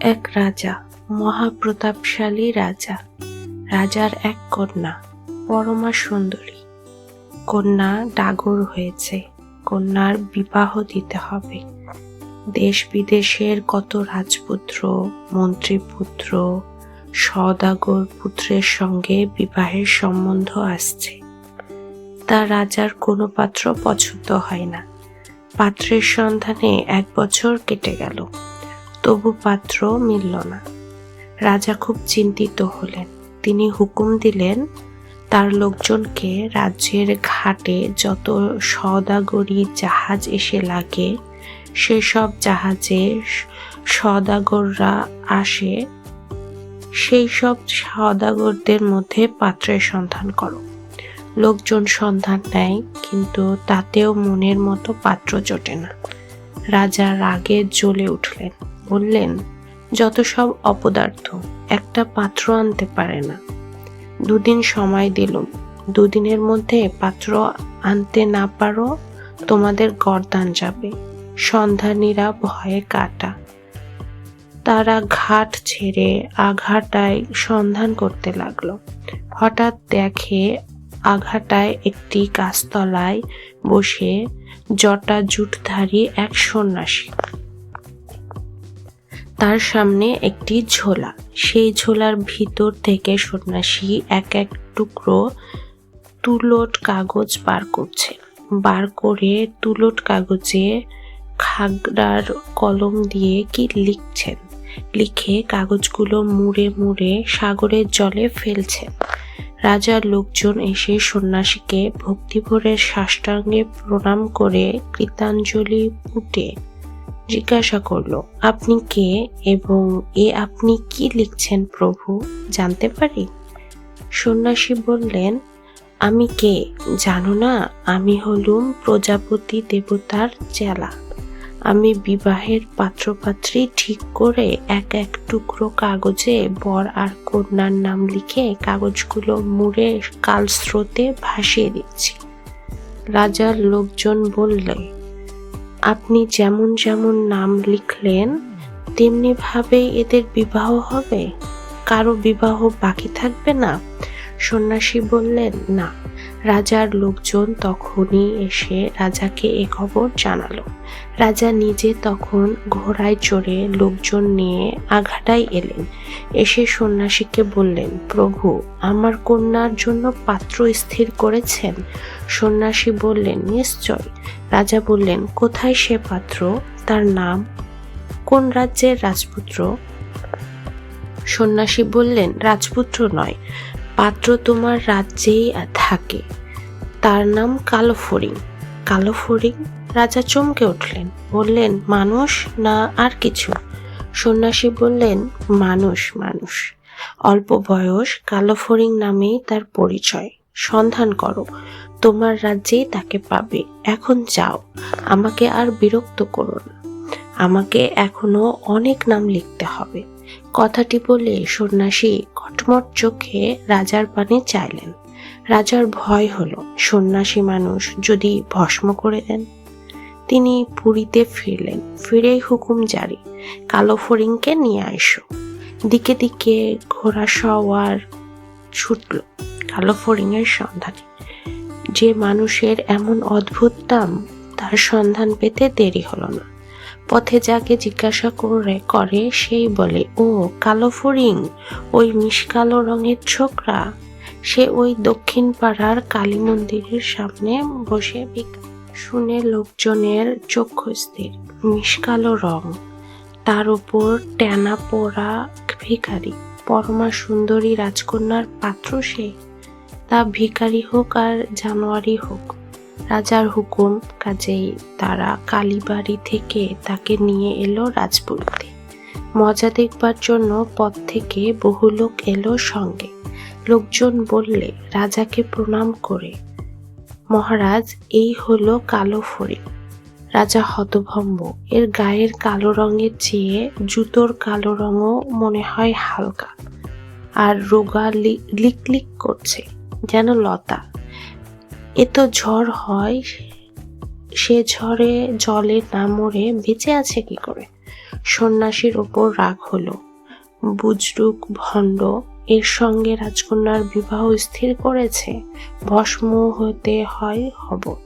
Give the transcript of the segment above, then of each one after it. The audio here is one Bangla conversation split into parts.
এক রাজা, মহাপ্রতাপশালী রাজা। রাজার এক কন্যা, পরমা সুন্দরী। কন্যা ডাগর হয়েছে, কন্যার বিবাহ দিতে হবে। দেশ বিদেশের কত রাজপুত্র, মন্ত্রীপুত্র সদাগর পুত্রের সঙ্গে বিবাহের সম্বন্ধ আসছে। তা রাজার কোনো পাত্র পছন্দ হয় না। পাত্রের সন্ধানে এক বছর কেটে গেল। তবু পাত্র মিলল না। রাজা খুব চিন্তিত হলেন। তিনি হুকুম দিলেন, তার লোকজনকে রাজ্যের ঘাটে যত সদাগরি জাহাজ এসে লাগে, সেসব জাহাজে সদাগররা আসে সেই সব সদাগরদের মধ্যে পাত্রের সন্ধান করো। লোকজন সন্ধান নেয়, কিন্তু তাতেও মনের মতো পাত্র জোটে না। রাজা রাগে জ্বলে উঠলেন। বললেন, যত সব অপদার্থ, একটা পাত্র আনতে পারে না। দুদিন সময় দিলুম, দুদিনের মধ্যে পাত্র আনতে না পারো, তোমাদের গরদান যাবে। সন্ধানীরা ভয়ে কাটা। তারা ঘাট ছেড়ে আঘাটায় সন্ধান করতে লাগল। হঠাৎ দেখে আঘাটায় একটি গাছতলায় বসে জটা জুটধারী এক সন্ন্যাসী। তার সামনে একটি ঝোলা। সেই ঝোলার ভিতর থেকে সন্ন্যাসী এক এক টুকরো তুলোট কাগজ বার করছে। বার করে তুলোট কাগজে খাগড়ার কলম দিয়ে কি লিখছেন? লিখে কাগজগুলো মুড়ে মুড়ে সাগরের জলে ফেলছেন। রাজার লোকজন এসে সন্ন্যাসীকে ভক্তিভরে সাষ্টাঙ্গে প্রণাম করে কৃতাঞ্জলি পুটে জিজ্ঞাসা করল, আপনি কে এবং এ আপনি কি লিখছেন প্রভু? জানতে পারি? সন্ন্যাসী বললেন, আমি কে? জানো না, আমি হলুম প্রজাপতি দেবতার চেলা। আমি বিবাহের পাত্রপাত্রী ঠিক করে এক এক টুকরো কাগজে বর আর কন্যার নাম লিখে কাগজগুলো মুড়ে কাল স্রোতে ভাসিয়ে দিচ্ছি। রাজার লোকজন বললে, আপনি যেমন যেমন নাম লিখলেন, তেমনি ভাবে এদের বিবাহ হবে। কারও বিবাহ বাকি থাকবে না? সন্ন্যাসী বললেন, না রাজার লোকজন তখনই এসে রাজাকে এ খবর জানালো। রাজা নিজে তখন ঘোড়ায় চড়ে লোকজন নিয়ে আঘাটায় এলেন। এসে সন্ন্যাসীকে বললেন, প্রভু, আমার কন্যার জন্য পাত্র স্থির করেছেন? সন্ন্যাসী বললেন, নিশ্চয়। রাজা বললেন, কোথায় সে পাত্র? তার নাম? কোন রাজ্যের রাজপুত্র? সন্ন্যাসী বললেন, রাজপুত্র নয়। পাত্র তোমার রাজ্যেই থাকে। তার নাম কালো ফড়িং। কালো ফড়িং রাজা চমকে উঠলেন। বললেন, মানুষ না আর কিছু? সন্ন্যাসী বললেন, মানুষ মানুষ। অল্প বয়স কালো ফড়িং নামেই তার পরিচয়। সন্ধান করো, তোমার রাজ্যেই তাকে পাবে। এখন যাও, আমাকে আর বিরক্ত করো না। আমাকে এখনও অনেক নাম লিখতে হবে। কথাটি বলে সন্ন্যাসী কটমট চোখে রাজার পানে চাইলেন। রাজার ভয় হল, সন্ন্যাসী মানুষ যদি ভস্ম করে দেন। তিনি পুরীতে ফিরলেন, ফিরেই হুকুম জারি, কালো ফড়িংকে নিয়ে আসো দিকে দিকে ঘোড়া সওয়ার ছুটল, কালো ফড়িংয়ের সন্ধানে। যে মানুষের এমন অদ্ভুত দাম তার সন্ধান পেতে দেরি হলো না। পথে যাকে জিজ্ঞাসা করে করে সেই বলে, ও, কালো ফড়িং, ওই মিশকালো রঙের ছোকরা? সে ওই দক্ষিণ পাড়ার কালী মন্দিরের সামনে বসে শুনে লোকজনের চক্ষু স্থির। মিশকালো রং, তার উপর ট্যানা পোড়া ভিখারি, পরমা সুন্দরী রাজকন্যার পাত্র সে। তা ভিখারি হোক আর জানোয়ারি হোক রাজার হুকুম কাজেই তারা কালীবাড়ি থেকে তাকে নিয়ে এলো রাজপুরীতে মজা দেখবার জন্য পথ থেকে বহু লোক এলো সঙ্গে। লোকজন বললে, রাজাকে প্রণাম করে। মহারাজ, এই হলো কালো ফড়িং। রাজা হতভম্ব। এর গায়ের কালো রঙের চেয়ে জুতোর কালো রঙও মনে হয় হালকা। আর রোগা লিক লিক করছে, যেন লতা। এ তো ঝড় হয়, সে ঝড়ে জলে না মরে বেঁচে আছে কি করে? সন্ন্যাসীর ওপর রাগ হলো। বুজরুক ভণ্ড, এর সঙ্গে রাজকন্যার বিবাহ স্থির করেছে। ভস্ম হতে হয় হব।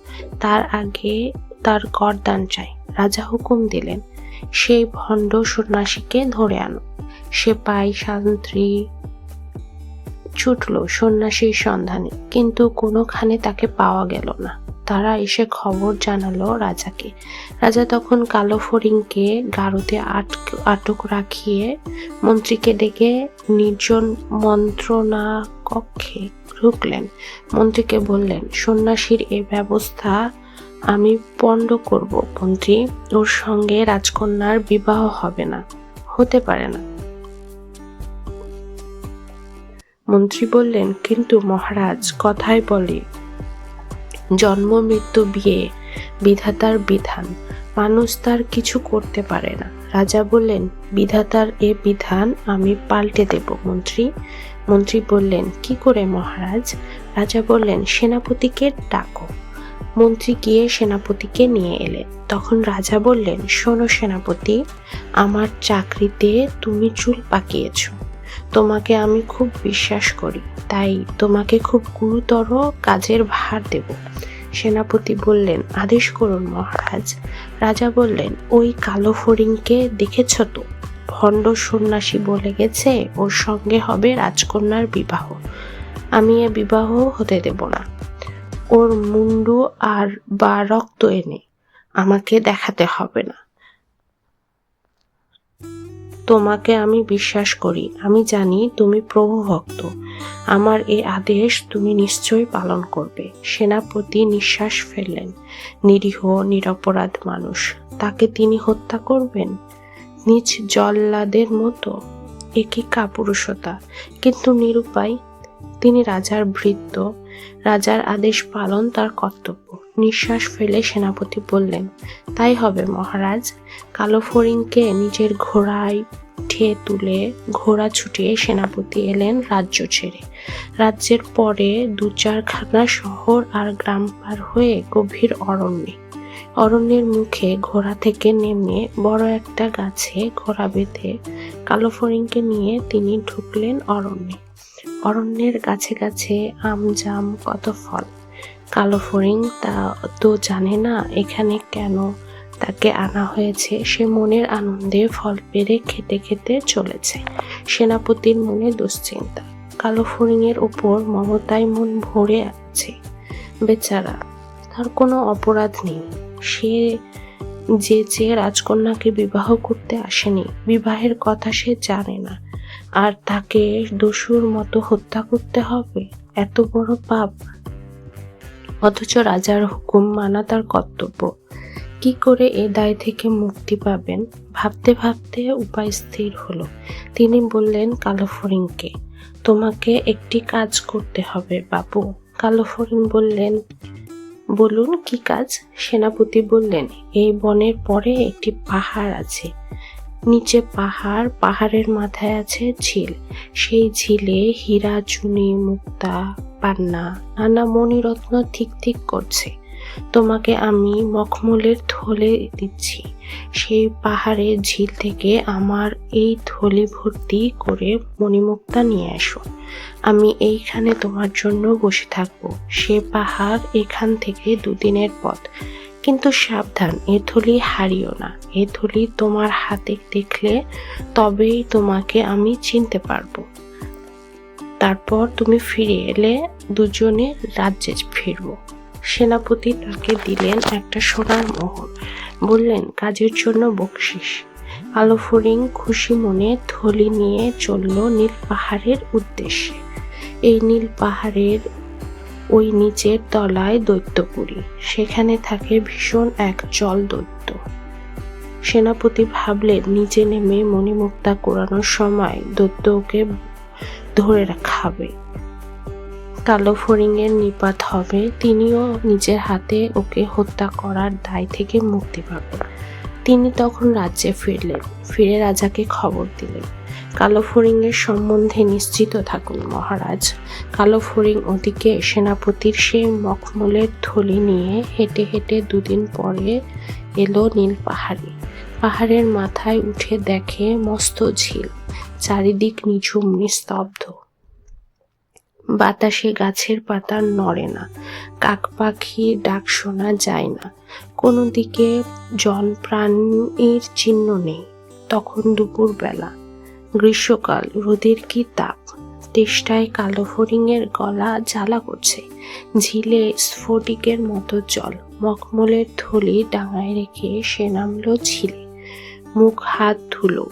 তার আগে তার করদান চাই। রাজা হুকুম দিলেন, সেই ভণ্ড সন্ন্যাসীকে ধরে আনো। সে পাই শান্ত্রী ছুটল সন্ন্যাসীর সন্ধানে, কিন্তু কোনোখানে তাকে পাওয়া গেল না। তারা এসে খবর জানালো রাজাকে। রাজা তখন কালো ফড়িংকে গারোতে আটক আটক রাখিয়ে মন্ত্রীকে ডেকে নির্জন মন্ত্রণা কক্ষে ঢুকলেন। মন্ত্রীকে বললেন, সন্ন্যাসীর এ ব্যবস্থা আমি পণ্ড করব, মন্ত্রী। ওর সঙ্গে রাজকন্যার বিবাহ হবে না। হতে পারে না। মন্ত্রী বললেন, কিন্তু মহারাজ, কথায় বলে, জন্ম, মৃত্যু, বিয়ে, বিধাতার বিধান, মানুষ তার কিছু করতে পারে না। রাজা বললেন, বিধাতার এ বিধান আমি পাল্টে দেব, মন্ত্রী। মন্ত্রী বললেন, কি করে মহারাজ? রাজা বললেন, সেনাপতিকে ডাকো। মন্ত্রী গিয়ে সেনাপতিকে নিয়ে এলেন। তখন রাজা বললেন, শোনো সেনাপতি, আমার চাকরিতে তুমি চুল পাকিয়েছো। তোমাকে আমি খুব বিশ্বাস করি। তাই তোমাকে খুব গুরুতর কাজের ভার দেব। সেনাপতি বললেন, আদেশ করুন মহারাজ। রাজা বললেন, ওই কালো ফড়িংকে দেখেছ তো? ভণ্ড সন্ন্যাসী বলে গেছে, ওর সঙ্গে হবে রাজকন্যার বিবাহ। আমি এ বিবাহ হতে দেব না। ওর মুন্ডু আর বা রক্ত এনে আমাকে দেখাতে হবে না। তোমাকে আমি বিশ্বাস করি। আমি জানি তুমি প্রভু ভক্ত। আমার এ আদেশ তুমি নিশ্চয়ই পালন করবে। সেনাপতি নিঃশ্বাস ফেললেন। নিরীহ, নিরপরাধ মানুষ, তাকে তিনি হত্যা করবেন? নিজ জল্লাদের মতো? একই কাপুরুষতা? কিন্তু নিরুপায়, তিনি রাজার ভৃত্য রাজার আদেশ পালন তার কর্তব্য। নিঃশ্বাস ফেলে সেনাপতি বললেন, তাই হবে মহারাজ। কালো ফড়িংকে নিজের ঘোড়ায় উঠে তুলে ঘোড়া ছুটিয়ে সেনাপতি এলেন রাজ্য ছেড়ে। রাজ্যের পরে দু চারখানা শহর আর গ্রাম পার হয়ে গভীর অরণ্যে। অরণ্যের মুখে ঘোড়া থেকে নেমে বড় একটা গাছে ঘোড়া বেঁধে কালো ফড়িংকে নিয়ে তিনি ঢুকলেন অরণ্যে। অরণ্যের গাছে গাছে আম জাম কত ফল। কালো ফড়িং তা তো জানে না এখানে কেন তাকে আনা হয়েছে। সে মনের আনন্দে ফল পেরে খেতে খেতে চলেছে। সেনাপতির মনে দুশ্চিন্তা। কালো ফড়িংয়ের উপর মমতায় মন ভরে আছে। বেচারা, তার কোনো অপরাধ নেই। সে যে যে রাজকন্যাকে বিবাহ করতে আসেনি, বিবাহের কথা সে জানে না। আর তাকে দস্যুর মতো হত্যা করতে হবে? এত বড় পাপ। অথচ রাজার হুকুম মানা তার কর্তব্য। কি করে এ দায় থেকে মুক্তি পাবেন? ভাবতে ভাবতে উপায় স্থির হলো। তিনি বললেন কালো ফড়িংকে তোমাকে একটি কাজ করতে হবে বাবু কালো ফড়িং বললেন, বলুন, কি কাজ? সেনাপতি বললেন, এই বনের পরে একটি পাহাড় আছে। নিচে পাহাড়, পাহাড়ের মাথায় আছে ঝিল। সেই ঝিলে হীরা চুনি মুক্তা, পান্না, নানা মণিরত্ন ঠিক ঠিক করছে। তোমাকে আমি মখমলের থলে দিচ্ছি। সেই পাহাড়ের ঝিল থেকে আমার এই থলি ভর্তি করে মণিমুক্তা নিয়ে আসো আমি এইখানে তোমার জন্য বসে থাকব। সে পাহাড় এখান থেকে দুদিনের পথ। কিন্তু সাবধান, এ থলি হারিও না। এ থলি তোমার হাতে দেখলে তবেই তোমাকে আমি চিনতে পারব। তারপর তুমি ফিরে এলে দুজনে রাজ্যে ফিরবো। সেনাপতি তাকে দিলেন একটা সোনার মোহর। বললেন, কাজের জন্য বকশিস। ফরিং খুশি মনে থলি নিয়ে চলল নীল পাহাড়ের উদ্দেশ্যে। এই নীল পাহাড়ের ওই নিচের তলায় দৈত্যপুরী। সেখানে থাকে ভীষণ এক জল দৈত্য। সেনাপতি ভাবলেন নিচে নেমে মণিমুক্তা কোরানোর সময় দৈত্য ওকে ধরে রাখাবে কালো ফড়িংয়ের নিপাত হবে। তিনিও নিজের হাতে ওকে হত্যা করার দায় থেকে মুক্তি পাবেন। তিনি তখন রাজ্যে ফিরলেন। ফিরে রাজাকে খবর দিলেন। কালো ফড়িংয়ের সম্বন্ধে নিশ্চিত থাকুন, মহারাজ। কালো ফড়িং ওদিকে সেনাপতির সেই মখমলের থলি নিয়ে হেঁটে হেঁটে দুদিন পরে এলো নীল পাহাড়ে। পাহাড়ের মাথায় উঠে দেখে মস্ত ঝিল, চারিদিক নিঝুম, নিস্তব্ধ। বাতাসে গাছের পাতা নড়ে না, কাক পাখির ডাক শোনা যায় না। কোনো দিকে জন প্রাণীর চিহ্ন নেই। তখন দুপুর বেলা গ্রীষ্মকাল, রোদের কি তাপ? তেষ্টায় কালো ফড়িংয়ের গলা জ্বালা করছে। ঝিলে স্ফটিকের মতো জল। মকমলের থলি ডাঙায় রেখে সে নামলো ঝিলে। মুখ হাত ধুলো।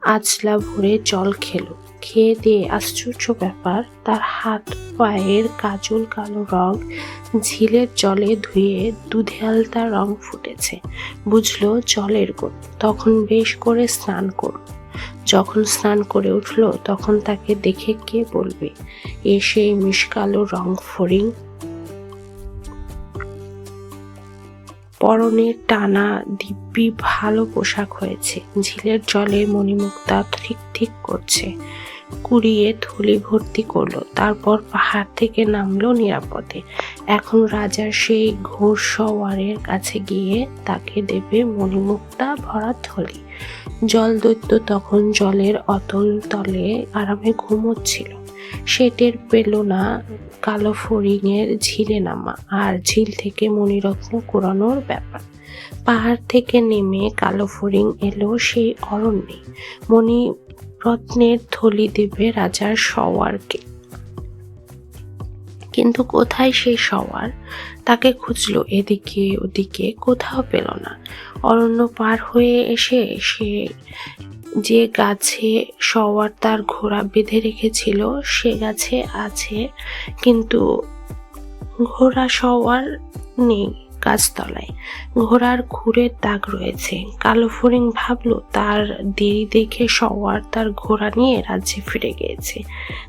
আজলা ভরে জল খেলো। খেয়ে দিয়ে আশ্চর্য ব্যাপার, তার হাত পায়ের কাজল কালো রং ঝিলের জলে ধুয়ে দুধে আলতা রং ফুটেছে। বুঝলো জলের গুণ তখন বেশ করে স্নান করল যখন স্নান করে উঠল, তখন তাকে দেখে কে বলবে, এ সেই মিশকালো রং ফড়িং? পরনে টানা দিব্যি ভালো পোশাক হয়েছে, ঝিলের জলে মণিমুক্তা ঠিক ঠিক করছে। কুড়িয়ে থলি ভর্তি করল, তারপর পাহাড় থেকে নামলো নিরাপদে। এখন রাজার সেই ঘোর সওয়ারের কাছে গিয়ে তাকে দেবে মণিমুক্তা ভরা থলি জল দৈত্য তখন জলের অতল তলে আরামে ঘুমোচ্ছিল। সে টের পেল না কালো ফড়িংয়ের ঝিলে নামা আর ঝিল থেকে মণিরত্ন কুড়ানোর ব্যাপার। পাহাড় থেকে নেমে কালো ফড়িং এলো সেই অরণ্যে। মণি রত্নের থলি দেবে রাজার সওয়ারকে কিন্তু কোথায় সেই সওয়ার তাকে খুঁজলো, এদিকে ওদিকে কোথাও পেল না। অরণ্য পার হয়ে এসে সে যে গাছে সওয়ার তার ঘোড়া বেঁধে রেখেছিল, সে গাছে আছে, কিন্তু ঘোড়া সওয়ার নেই। গাছতলায়। ঘোড়ার খুরের দাগ রয়েছে। কালো ফড়িং ভাবলো, তার দেরি দেখে সওয়ার তার ঘোড়া নিয়ে রাজ্যে ফিরে গিয়েছে।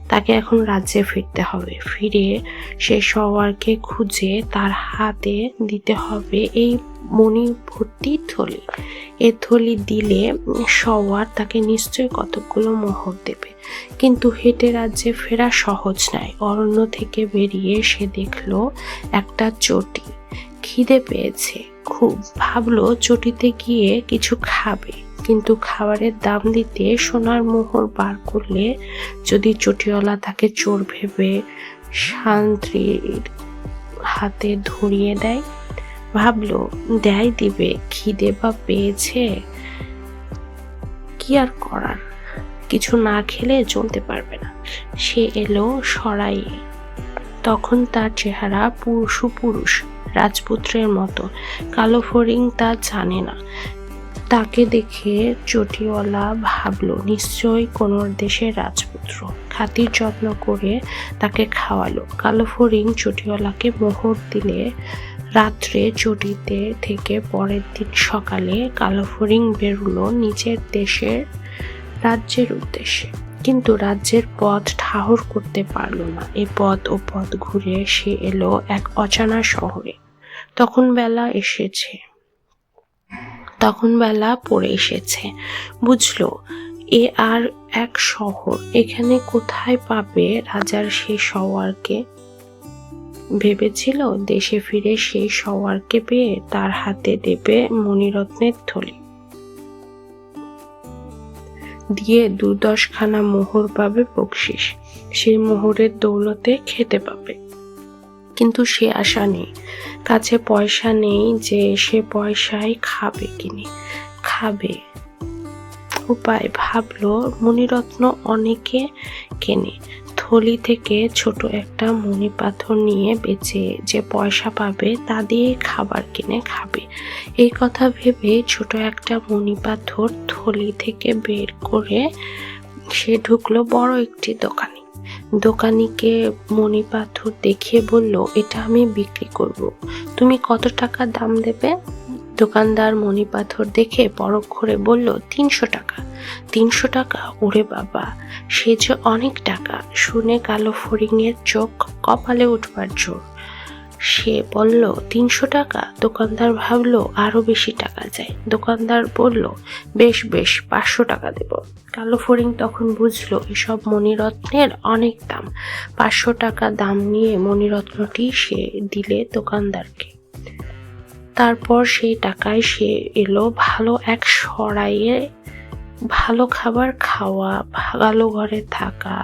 তাকে এখন রাজ্যে ফিরতে হবে। ফিরে সে সওয়ারকে খুঁজে তার হাতে দিতে হবে এই মণি ভর্তি থলি। এ থলি দিলে সওয়ার তাকে নিশ্চয় কতগুলো মোহর দেবে। কিন্তু হেঁটে রাজ্যে ফেরা সহজ নয়। অরণ্য থেকে বেরিয়ে সে দেখল একটা চটি। খিদে পেয়েছে। খুব ভাবলো চটিতে গিয়ে কিছু খাবে। কিন্তু খাবারের দাম দিতে সোনার মোহর বার করলে যদি চটিওয়ালা তাকে চোর ভেবে শান্তির হাতে ধরিয়ে দেয়? ভাবলো, দেয় দিবে, খিদে বা পেয়েছে? কি আর করার? কিছু না খেলে চলতে পারবে না। সে এলো সরাইয়ে। তখন তার চেহারা পুরুষ পুরুষ রাজপুত্রের মতো। কালো ফড়িং তা জানে না। তাকে দেখে চটিওয়ালা ভাবলো নিশ্চয়ই কোনো দেশের রাজপুত্র। খাতির যত্ন করে তাকে খাওয়ালো। কালো ফড়িং চটিওয়ালাকে মোহর দিলে রাত্রে চটিতে থেকে পরের দিন সকালে কালো ফড়িং বেরুলো নিজের দেশের রাজ্যের উদ্দেশ্যে। কিন্তু রাজ্যের পথ ঠাহর করতে পারল না। এ পথ ও পথ ঘুরে সে এলো এক অজানা শহরে। তখন বেলা এসেছে। তখন বেলা পড়ে এসেছে। বুঝলো, এ আর এক শহর। এখানে কোথায় পাবে রাজার সেই সওয়ারকে ভেবেছিল দেশে ফিরে সেই সওয়ারকে পেয়ে তার হাতে দেবে মণিরত্নের থলি। দিয়ে দু দশখানা মোহর পাবে বকশিস। সেই মোহরের দৌলতে খেতে পাবে। কিন্তু সে আশা নেই। কাছে পয়সা নেই যে সে পয়সায় খাবে কিনে। খাবে। উপায় ভাবলো মণিরত্ন অনেকে কেনে। থলি থেকে ছোট একটা মণি পাথর নিয়ে বেচে যে পয়সা পাবে তা দিয়ে খাবার কিনে খাবে। এই কথা ভেবে ছোট একটা মণি পাথর থলি থেকে বের করে সে ঢুকলো বড় একটি দোকানে। দোকানিকে মণি পাথর দেখিয়ে বলল, এটা আমি বিক্রি করব। তুমি কত টাকা দাম দেবে? দোকানদার মণি পাথর দেখে পরখ করে বলল, তিনশো টাকা। তিনশো টাকা? ওরে বাবা! সে যে অনেক টাকা। শুনে কালো ফড়িংয়ের চোখ কপালে উঠবার জোর। সে বলল, তিনশো টাকা? দোকানদার ভাবলো, আরও বেশি টাকা যায় দোকানদার বলল, বেশ বেশ, পাঁচশো টাকা দেব। কালো ফড়িং তখন বুঝলো, এসব মণিরত্নের অনেক দাম। পাঁচশো টাকা দাম নিয়ে মণিরত্নটি সে দিলে দোকানদারকে। তারপর সেই টাকায় সে এলো ভালো এক সরাইয়ে, ভালো খাবার খাওয়া ভালো ঘরে থাকা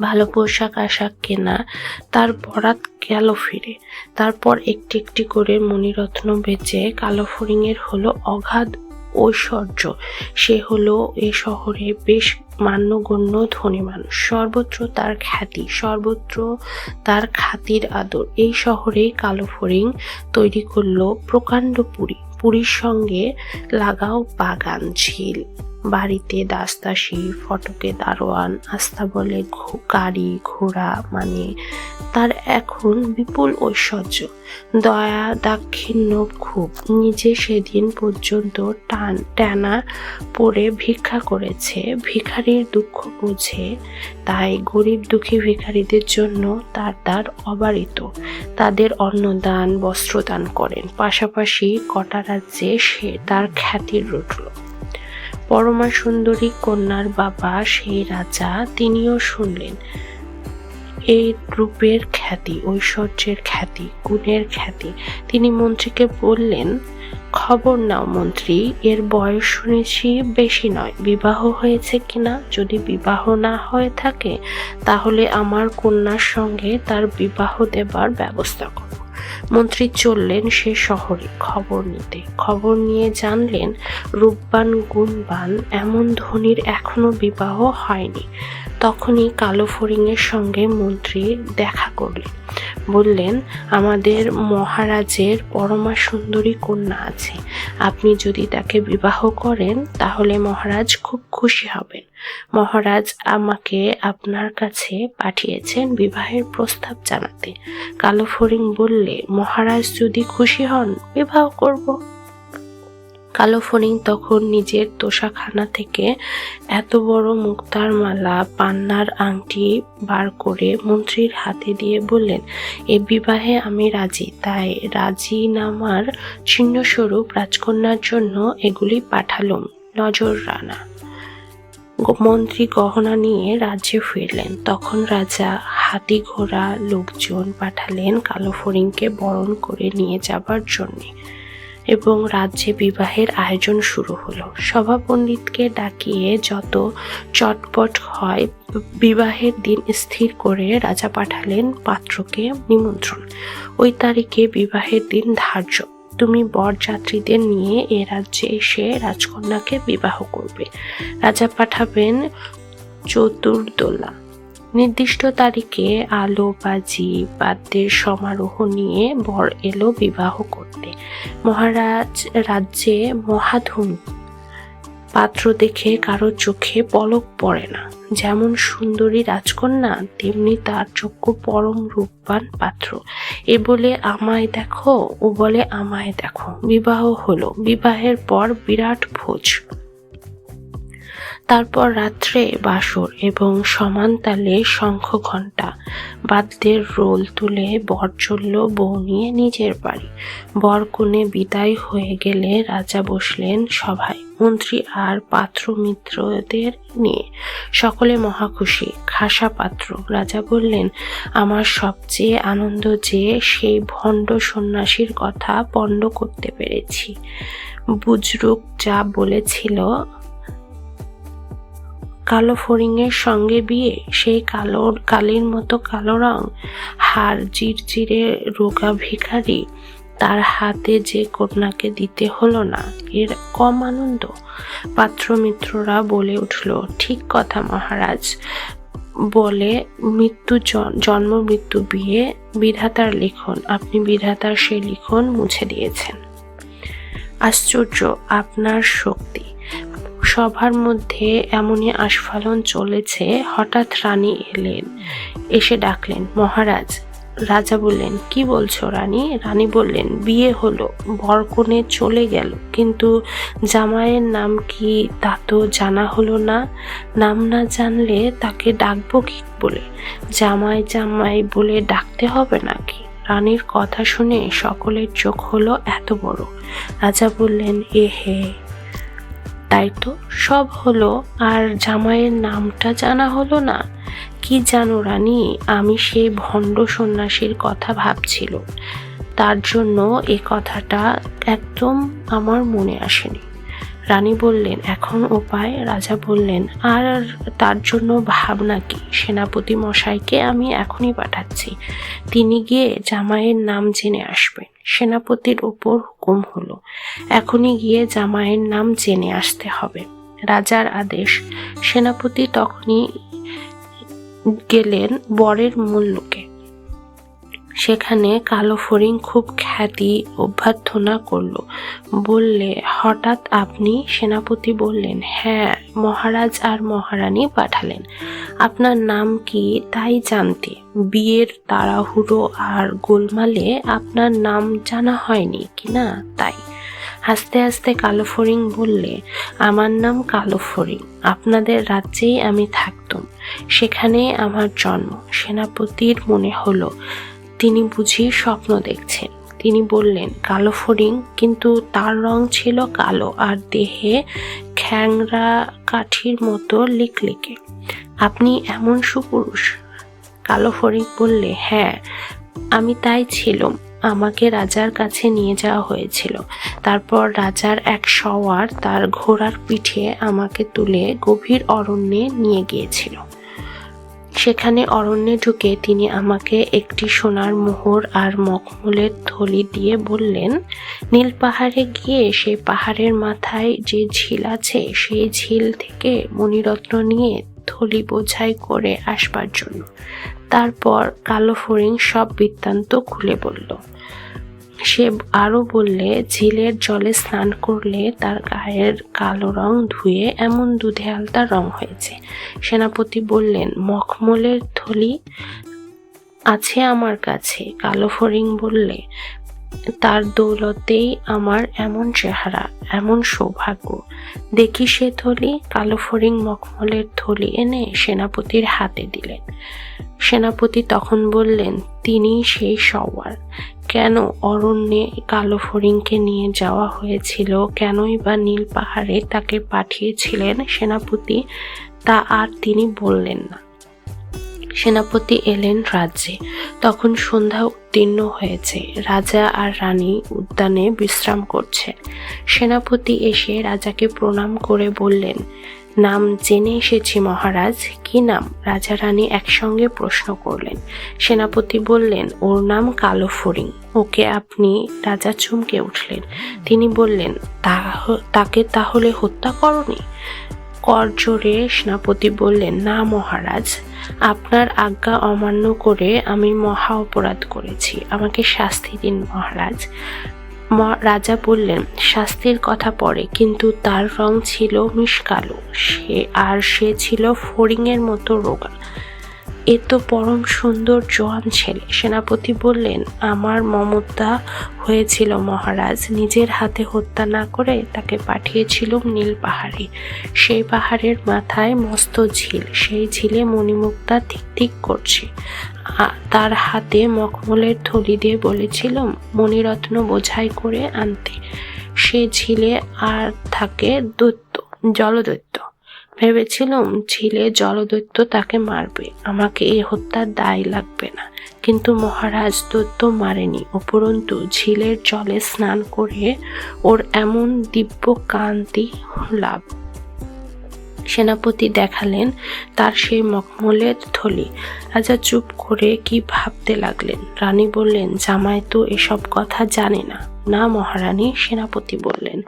ভালো পোশাক আশাক কেনা, তার বরাত গেল ফিরে। তারপর একটি একটি করে মণিরত্ন বেচে কালো ফড়িংয়ের হলো অগাধ ঐশ্বর্য। সে হলো এ শহরে বেশ মান্যগণ্য ধনী মানুষ। সর্বত্র তার খ্যাতি, সর্বত্র তার খাতির আদর। এই শহরে কালো ফড়িং তৈরি করল প্রকাণ্ড পুরী। পুরীর সঙ্গে লাগাও বাগান, ঝিল। বাড়িতে দাসদাসী, ফটকে দারোয়ান, আস্থা বলে গাড়ি, ঘোড়া মানে তার এখন বিপুল ঐশ্বর্য। দয়া, দাক্ষিণ্য খুব। নিজে সেদিন পর্যন্ত টান টানা পড়ে ভিক্ষা করেছে। ভিখারির দুঃখ বুঝে, তাই গরিব দুঃখী ভিখারিদের জন্য তার দ্বার অবারিত। তাদের অন্নদান, বস্ত্রদান করেন। পাশাপাশি কটা রাজ্যে সে তার খ্যাতির রুটল। পরমা সুন্দরী কন্যার বাবা সেই রাজা তিনিও শুনলেন। এই রূপের খ্যাতি, ঐশ্বর্যের খ্যাতি, গুণের খ্যাতি। তিনি মন্ত্রীকে বললেন, খবর নাও মন্ত্রী, এর বয়স শুনেছি বেশি নয়। বিবাহ হয়েছে কিনা? যদি বিবাহ না হয়ে থাকে, তাহলে আমার কন্যার সঙ্গে তার বিবাহ দেবার ব্যবস্থা করো। মন্ত্রী চললেন সে শহরে খবর নিতে। খবর নিয়ে জানলেন, রূপবান, গুণবান এমন ধনির এখনও বিবাহ হয়নি। তখনই কালো ফড়িংয়ের সঙ্গে মন্ত্রী দেখা করলেন বললেন, আমাদের মহারাজের পরমা সুন্দরী কন্যা আছে। আপনি যদি তাকে বিবাহ করেন, তাহলে মহারাজ খুব খুশি হবেন। মহারাজ আমাকে আপনার কাছে পাঠিয়েছেন বিবাহের প্রস্তাব জানাতে। কালো ফড়িং বললে, মহারাজ যদি খুশি হন, বিবাহ করব। কালো ফড়িং তখন নিজের তোষাখানা থেকে এত বড় মুক্তার মালা পান্নার আংটি বার করে মন্ত্রীর হাতে দিয়ে বললেন, এ বিবাহে আমি রাজি। তাই রাজিনামার চিহ্নস্বরূপ রাজকন্যার জন্য এগুলি পাঠালুম। নজর রানা। মন্ত্রী গহনা নিয়ে রাজ্যে ফিরলেন। তখন রাজা হাতি ঘোড়া লোকজন পাঠালেন কালো ফড়িংকে বরণ করে নিয়ে যাবার জন্যে। এবং রাজ্যে বিবাহের আয়োজন শুরু হলো। সভা পণ্ডিতকে ডাকিয়ে যত চটপট হয়, বিবাহের দিন স্থির করে রাজা পাঠালেন পাত্রকে নিমন্ত্রণ। ওই তারিখে বিবাহের দিন ধার্য। তুমি বরযাত্রীদের নিয়ে এ রাজ্যে এসে রাজকন্যাকে বিবাহ করবে। রাজা পাঠাবেন চতুর্দোলা। নির্দিষ্ট তারিখে আলো বাজি বাদ্যের সমারোহ নিয়ে বর এলো বিবাহ করতে। মহারাজ রাজ্যে মহাধুম পাত্র দেখে কারও চোখে পলক পড়ে না। যেমন সুন্দরী রাজকন্যা, তেমনি তার চক্ষু পরম রূপবান পাত্র। এ বলে, আমায় দেখো। ও বলে, আমায় দেখো। বিবাহ হলো। বিবাহের পর বিরাট ভোজ। তারপর রাত্রে বাসর এবং সমান তালে শঙ্খ ঘণ্টা, বাদ্যের রোল তুলে বর চলল বউ নিয়ে নিজের বাড়ি। বর কোণে বিদায় হয়ে গেলে রাজা বসলেন সভায়, মন্ত্রী আর পাত্র মিত্রদের নিয়ে। সকলে মহাখুশি খাসা পাত্র। রাজা বললেন, আমার সবচেয়ে আনন্দ যে সেই ভণ্ড সন্ন্যাসীর কথা পণ্ড করতে পেরেছি। বুজরুক যা বলেছিল কালো ফড়িংয়ের সঙ্গে বিয়ে, সেই কালো, কালির মতো কালো রং হার চিরচিরে রোগা ভিখারি, তার হাতে যে কন্যাকে দিতে হলো না, এর কম আনন্দ। পাত্রমিত্ররা বলে উঠল, ঠিক কথা মহারাজ। বলে, মৃত্যু জন্ম মৃত্যু বিয়ে, বিধাতার লিখন, আপনি বিধাতার সেই লিখন মুছে দিয়েছেন। আশ্চর্য, আপনার শক্তি। সভার মধ্যে এমনই আস্ফালন চলেছে। হঠাৎ রানী এলেন, এসে ডাকলেন, মহারাজ, রাজা বললেন, কি বলছো রানী? রানী বললেন, বিয়ে হলো, বরকনে চলে গেল, কিন্তু জামাইয়ের নাম কি তা তো জানা হলো না। নাম না জানলে তাকে ডাকবো কি বলে? জামাই জামাই বলে ডাকতে হবে নাকি? রানীর কথা শুনে সকলের চোখ হলো এত বড়। রাজা বললেন, এ হে তাই তো সব হলো আর জামাইয়ের নামটা জানা হলো না। কি জানো রানী, আমি সেই ভণ্ড সন্ন্যাসীর কথা ভাবছিল। তার জন্য এ কথাটা একদম আমার মনে আসেনি। রানী বললেন, এখন উপায়? রাজা বললেন, আর তার জন্য ভাবনা কি? সেনাপতি মশাইকে আমি এখনই পাঠাচ্ছি। তিনি গিয়ে জামাইয়ের নাম জেনে আসবেন। সেনাপতির ওপর হুকুম হলো। এখনই গিয়ে জামাইয়ের নাম জেনে আসতে হবে। রাজার আদেশ। সেনাপতি তখনই গেলেন বরের মূল্যকে সেখানে কালো ফড়িং খুব খ্যাতি অভ্যর্থনা করল। বললে, হঠাৎ আপনি সেনাপতি বললেন? হ্যাঁ মহারাজ আর মহারানী পাঠালেন। আপনার নাম কি তাই জানতে। বিয়ের তাড়াহুড়ো আর গোলমালে আপনার নাম জানা হয়নি কি না তাই? হাসতে হাসতে কালো ফড়িং বললে, আমার নাম কালো ফড়িং। আপনাদের রাজ্যেই আমি থাকতাম। সেখানে আমার জন্ম। সেনাপতির মনে হলো তিনি বুঝি স্বপ্ন দেখছেন। তিনি বললেন, কালো ফড়িং, কিন্তু তার রং ছিল কালো আর দেহে খ্যাংরা কাঠির মতো লিকলিকে। আপনি এমন সুপুরুষ? কালো ফড়িং বললে হ্যাঁ আমি তাই ছিলাম। আমাকে রাজার কাছে নিয়ে যাওয়া হয়েছিল। তারপর রাজার এক সওয়ার তার ঘোড়ার পিঠে আমাকে তুলে গভীর অরণ্যে নিয়ে গিয়েছিল। সেখানে অরণ্যে ঢুকে তিনি আমাকে একটি সোনার মোহর আর মখমলের থলি দিয়ে বললেন, নীল পাহাড়ে গিয়ে সে পাহাড়ের মাথায় যে ঝিল আছে, সেই ঝিল থেকে মণিরত্ন নিয়ে থলি বোঝাই করে আসবার জন্য। তারপর কালো ফড়িং সব বৃত্তান্ত খুলে বলল সে আরও বললে, ঝিলের জলে স্নান করলে তার গায়ের কালো রং ধুয়ে এমন দুধে আলতা রং হয়েছে। সেনাপতি বললেন, মখমলের থলি আছে আমার কাছে। কালো ফরিং বললে, তার দৌলতেই আমার এমন চেহারা, এমন সৌভাগ্য। দেখি সে থলি। কালো ফরিং মখমলের থলি এনে সেনাপতির হাতে দিলেন। সেনাপতি তখন বললেন তিনি সেই সওয়ার। কেন অরণ্যে কালো ফড়িংকে নিয়ে যাওয়া হয়েছিল? কেনই বা নীল পাহাড়ে তাকে পাঠিয়েছিলেন সেনাপতি? তা আর তিনি বললেন না। সেনাপতি এলেন রাজ্যে। তখন সন্ধ্যা উত্তীর্ণ হয়েছে। রাজা আর রানী উদ্যানে বিশ্রাম করছে। সেনাপতি এসে রাজাকে প্রণাম করে বললেন নাম জেনে এসেছি মহারাজ। কি নাম? রাজা রানী একসঙ্গে প্রশ্ন করলেন। সেনাপতি বললেন, ওর নাম কালো ফড়িং। ওকে আপনি রাজা চমকে উঠলেন। তিনি বললেন তাকে তাহলে হত্যা করনি? কর জোরে সেনাপতি বললেন, না মহারাজ, আপনার আজ্ঞা অমান্য করে আমি মহা অপরাধ করেছি। আমাকে শাস্তি দিন মহারাজ। রাজা বললেন, শাস্তির কথা পরে কিন্তু তার রং ছিল মিশকালো সে, আর সে ছিল ফড়িংয়ের মতো রোগা। এ তো পরম সুন্দর জোয়ান ছেলে। সেনাপতি বললেন, আমার মমতা হয়েছিল মহারাজ। নিজের হাতে হত্যা না করে তাকে পাঠিয়েছিলুম নীল পাহাড়ে। সেই পাহাড়ের মাথায় মস্ত ঝিল। সেই ঝিলে মণিমুক্তা ঠিক ঠিক করছে। তার হাতে মখমলের থলি দিয়ে বলেছিলাম, মণিরত্ন বোঝাই করে আনতে। সে ঝিলে আর থাকে দৈত্য, জলদৈত্য। ভেবেছিলাম ঝিলে জলদৈত্য তাকে মারবে, আমাকে এ হত্যার দায় লাগবে না। কিন্তু মহারাজ দৈত্য মারেনি, উপরন্তু ঝিলের জলে স্নান করে ওর এমন দিব্য কান্তি লাভ। সেনাপতি দেখালেন তার সেই মখমলের থলি। রাজা চুপ করে কি ভাবতে লাগলেন? রানী বললেন, জামাই তো এসব কথা জানে না। না মহারানী, সেনাপতি বললেন।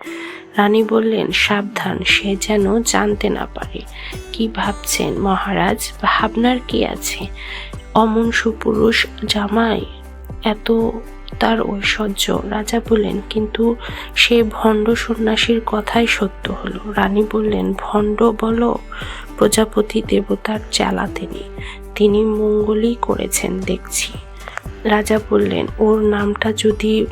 রানী বললেন, সাবধান, সে যেন জানতে না পারে। কি ভাবছেন মহারাজ? ভাবনার কি আছে? অমন সুপুরুষ জামাই, এত তার ঐশ্বর্য। রাজা বললেন, কিন্তু সে ভণ্ড সন্ন্যাসীর কথাই সত্য হলো। রানী বললেন, ভণ্ড বলো, প্রজাপতি দেবতার চালা তিনি। তিনি মঙ্গলই করেছেন, দেখছি। রাজা বললেন, ওর নামটা যদি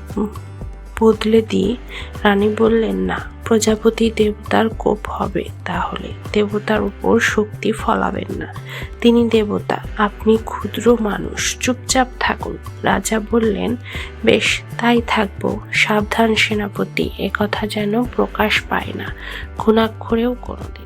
বদলে দিয়ে রানী বললেন, না, প্রজাপতি দেবতার কোপ হবে তাহলে। দেবতার উপর শক্তি ফলাবেন না। তিনি দেবতা, আপনি ক্ষুদ্র মানুষ, চুপচাপ থাকুন। রাজা বললেন, বেশ, তাই থাকব। সাবধান সেনাপতি একথা যেন প্রকাশ পায় না। খুনাক্ষরেও কোনোদিন